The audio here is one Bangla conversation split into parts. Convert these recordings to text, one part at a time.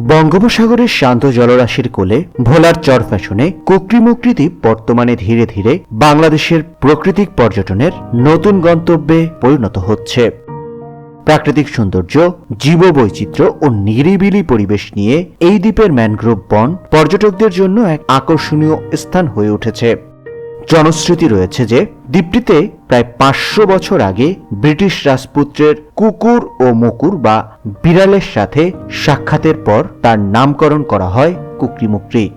বঙ্গোপসাগরের শান্ত জলরাশির কোলে ভোলার চর ফ্যাশনে কুকরিমুকরি দ্বীপ বর্তমানে ধীরে ধীরে বাংলাদেশের প্রাকৃতিক পর্যটনের নতুন গন্তব্যে পরিণত হচ্ছে। প্রাকৃতিক সৌন্দর্য, জীববৈচিত্র্য ও নিরিবিলি পরিবেশ নিয়ে এই দ্বীপের ম্যানগ্রোভ বন পর্যটকদের জন্য এক আকর্ষণীয় স্থান হয়ে উঠেছে। জনশ্রুতি রয়েছে যে দ্বীপটিতে প্রায় পাঁচশো বছর আগে ব্রিটিশ রাজপুত্রের কুকুর ও মকুর বা বিড়ালের সাথে সাক্ষাতের পর তার নামকরণ করা হয় কুকরিমুকরি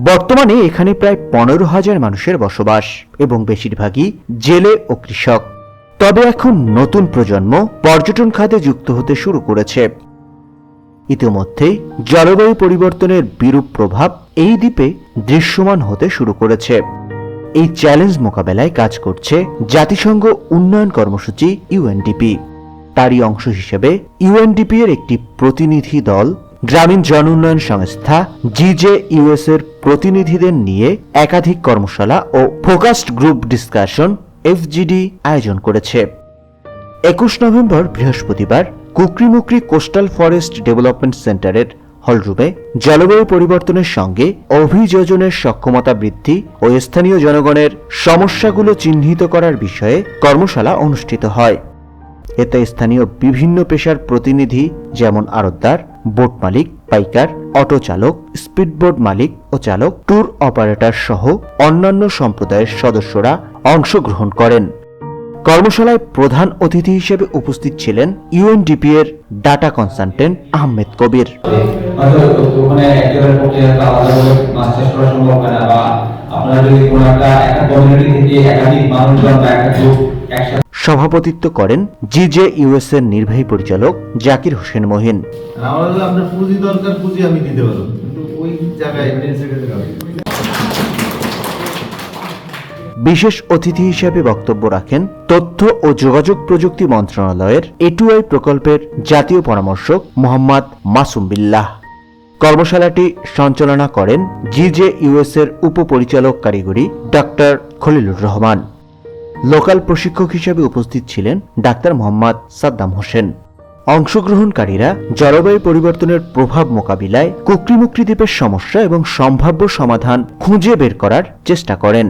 বর্তমানে এখানে প্রায় পনেরো হাজার মানুষের বসবাস এবং বেশিরভাগই জেলে ও কৃষক। তবে এখন নতুন প্রজন্ম পর্যটন খাতে যুক্ত হতে শুরু করেছে। ইতিমধ্যেই জলবায়ু পরিবর্তনের বিরূপ প্রভাব এই দ্বীপে দৃশ্যমান হতে শুরু করেছে। এই চ্যালেঞ্জ মোকাবেলায় কাজ করছে জাতিসংঘ উন্নয়ন কর্মসূচি ইউএনডিপি। তারই অংশ হিসেবে ইউএনডিপি এর একটি প্রতিনিধি দল, গ্রামীণ জন উন্নয়ন সংস্থা জিজে ইউএস এর প্রতিনিধিদের নিয়ে একাধিক কর্মশালা ও ফোকাসড গ্রুপ ডিসকাশন এফজিডি আয়োজন করেছে। একুশ নভেম্বর বৃহস্পতিবার কুকরিমুকরি কোস্টাল ফরেস্ট ডেভেলপমেন্ট সেন্টারের হলরুমে জলবায়ু পরিবর্তনের সঙ্গে অভিযোজনের সক্ষমতা বৃদ্ধি ও স্থানীয় জনগণের সমস্যাগুলো চিহ্নিত করার বিষয়ে কর্মশালা অনুষ্ঠিত হয়। এতে স্থানীয় বিভিন্ন পেশার প্রতিনিধি যেমন আড়তদার, বোট মালিক, পাইকার, অটো চালক, স্পিডবোট মালিক ও চালক, ট্যুর অপারেটর সহ অন্যান্য সম্প্রদায়ের সদস্যরা অংশগ্রহণ করেন। কর্মশালায় প্রধান অতিথি হিসেবে উপস্থিত ছিলেন ইউএনডিপি এর ডাটা কনসালটেন্ট আহমেদ কবির। সভাপতিত্ব করেন জিজে ইউএস এর নির্বাহী পরিচালক জাকির হোসেন মহিন। আমার পুঁজি দরকার, পুঁজি আমি দিতে পারব। ওই জায়গায় বিশেষ অতিথি হিসেবে বক্তব্য রাখেন তথ্য ও যোগাযোগ প্রযুক্তি মন্ত্রণালয়ের এটুআই প্রকল্পের জাতীয় পরামর্শক মোহাম্মদ মাসুম বিল্লাহ। কর্মশালাটি সঞ্চালনা করেন জিজে ইউএস এর উপপরিচালক কারিগরি ডাক্তার খলিলুর রহমান। লোকাল প্রশিক্ষক হিসেবে উপস্থিত ছিলেন ডাক্তার মোহাম্মদ সাদ্দাম হোসেন। অংশগ্রহণকারীরা জলবায়ু পরিবর্তনের প্রভাব মোকাবিলায় কুকরিমুকরি দ্বীপের সমস্যা এবং সম্ভাব্য সমাধান খুঁজে বের করার চেষ্টা করেন।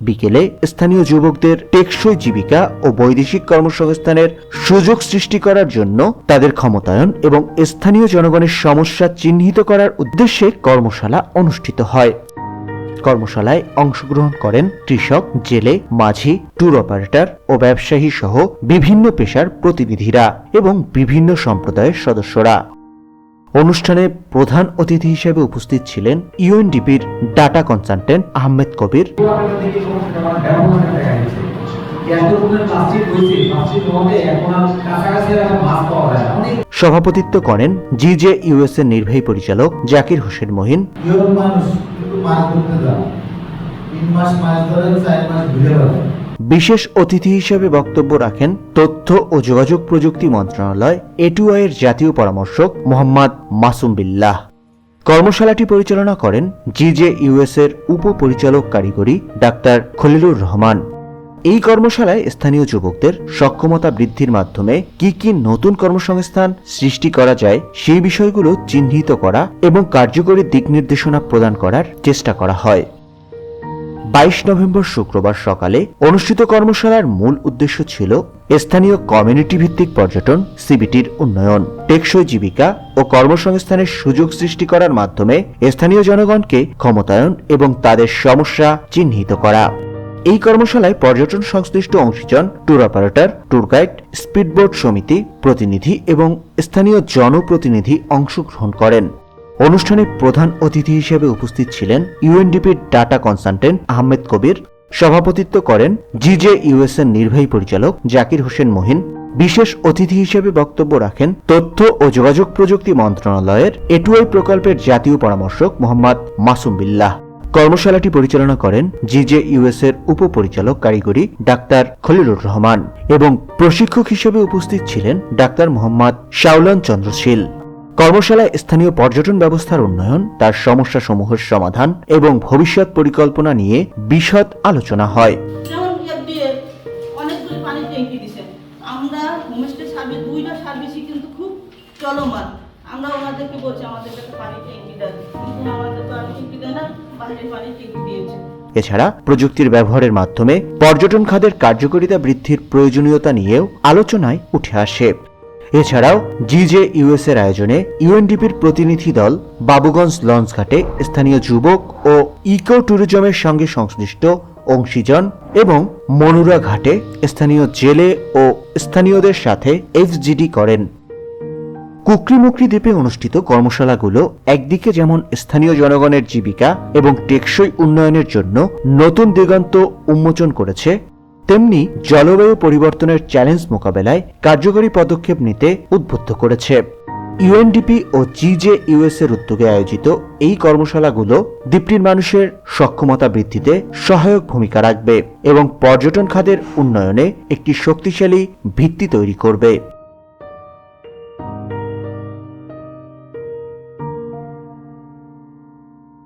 বিকেলে স্থানীয় যুবকদের টেকসই জীবিকা ও বৈদেশিক কর্মসংস্থানের সুযোগ সৃষ্টি করার জন্য তাদের ক্ষমতায়ন এবং স্থানীয় জনগণের সমস্যা চিহ্নিত করার উদ্দেশ্যে কর্মশালা অনুষ্ঠিত হয়। কর্মশালায় অংশগ্রহণ করেন কৃষক, জেলে, মাঝি ট্যুর অপারেটর ও ব্যবসায়ী সহ বিভিন্ন পেশার প্রতিনিধিরা এবং বিভিন্ন সম্প্রদায়ের সদস্যরা। অনুষ্ঠানে প্রধান অতিথি হিসেবে উপস্থিত ছিলেন ইউএনডিপির ডাটা কনসালটেন্ট আহমেদ কবির। সভাপতিত্ব করেন জিজে ইউএস এর নির্বাহী পরিচালক জাকির হোসেন মহিন। মাস ধরেন চার মাস ঘুরে বিশেষ অতিথি হিসেবে বক্তব্য রাখেন তথ্য ও যোগাযোগ প্রযুক্তি মন্ত্রণালয় এটুআই এর জাতীয় পরামর্শক মোহাম্মদ মাসুম বিল্লাহ। কর্মশালাটি পরিচালনা করেন জিজে ইউএস এর উপপরিচালক কারিগরি ডাক্তার খলিলুর রহমান। এই কর্মশালায় স্থানীয় যুবকদের সক্ষমতা বৃদ্ধির মাধ্যমে কি কি নতুন কর্মসংস্থান সৃষ্টি করা যায় সেই বিষয়গুলো চিহ্নিত করা এবং কার্যকরী দিক নির্দেশনা প্রদান করার চেষ্টা করা হয়। বাইশ নভেম্বর শুক্রবার সকালে অনুষ্ঠিত কর্মশালার মূল উদ্দেশ্য ছিল স্থানীয় কমিউনিটি ভিত্তিক পর্যটন সিবিটির উন্নয়ন, টেকসই জীবিকা ও কর্মসংস্থানের সুযোগ সৃষ্টি করার মাধ্যমে স্থানীয় জনগণকে ক্ষমতায়ন এবং তাদের সমস্যা চিহ্নিত করা। এই কর্মশালায় পর্যটন সংশ্লিষ্ট অংশীজন tour operator tour guide speedboat সমিতি, প্রতিনিধি এবং স্থানীয় জনপ্রতিনিধি অংশগ্রহণ করেন। অনুষ্ঠানে প্রধান অতিথি হিসেবে উপস্থিত ছিলেন ইউএনডিপির ডাটা কনসালটেন্ট আহমেদ কবির, সভাপতিত্ব করেন জিজে ইউএস এর নির্বাহী পরিচালক জাকির হোসেন মহিন, বিশেষ অতিথি হিসেবে বক্তব্য রাখেন তথ্য ও যোগাযোগ প্রযুক্তি মন্ত্রণালয়ের এটুআই প্রকল্পের জাতীয় পরামর্শক মোহাম্মদ মাসুম বিল্লাহ। কর্মশালাটি পরিচালনা করেন জিজে ইউএস এর উপপরিচালক কারিগরি ডাক্তার খলিলুর রহমান এবং প্রশিক্ষক হিসেবে উপস্থিত ছিলেন ডাক্তার মোহাম্মদ শাওলান চন্দ্রশীল। কর্মশালায় স্থানীয় পর্যটন ব্যবস্থার উন্নয়ন তার সমস্যা সমূহের সমাধান এবং ভবিষ্যৎ পরিকল্পনা নিয়ে বিশদ আলোচনা হয়। যেমন এক দিয়ে অনেকগুলি পানি ট্যাঙ্কি দিছে। আমরা হোমস্টে সার্ভিস দুইটা সার্ভিসই কিন্তু খুব চলমান। আমরা ওনাদেরকে বলছি আমাদেরকে একটা পানি ট্যাঙ্কি দেন। কিন্তু আমাদের পানি ট্যাঙ্কি দেয় না বাইরের পানি ট্যাঙ্কি দিয়েছে। এছাড়া প্রযুক্তির ব্যবহারের মাধ্যমে পর্যটন খাতের কার্যকারিতা বৃদ্ধির প্রয়োজনীয়তা নিয়েও আলোচনায় উঠে আসে। এছাড়াও জিজে ইউএস এর আয়োজনে ইউএনডিপির প্রতিনিধি দল বাবুগঞ্জ লঞ্চ ঘাটে স্থানীয় যুবক ও ইকো ট্যুরিজমের সঙ্গে সংশ্লিষ্ট অংশীজন এবং মনুরা ঘাটে স্থানীয় জেলে ও স্থানীয়দের সাথে এফজিডি করেন। কুকরিমুকরি দ্বীপে অনুষ্ঠিত কর্মশালাগুলো একদিকে যেমন স্থানীয় জনগণের জীবিকা এবং টেকসই উন্নয়নের জন্য নতুন দিগন্ত উন্মোচন করেছে তেমনি জলবায়ু পরিবর্তনের চ্যালেঞ্জ মোকাবেলায় কার্যকরী পদক্ষেপ নিতে উদ্বুদ্ধ করেছে। ইউএনডিপি ও জিজে ইউএস এর উদ্যোগে আয়োজিত এই কর্মশালাগুলো দ্বীপটির মানুষের সক্ষমতা বৃদ্ধিতে সহায়ক ভূমিকা রাখবে এবং পর্যটন খাতের উন্নয়নে একটি শক্তিশালী ভিত্তি তৈরি করবে।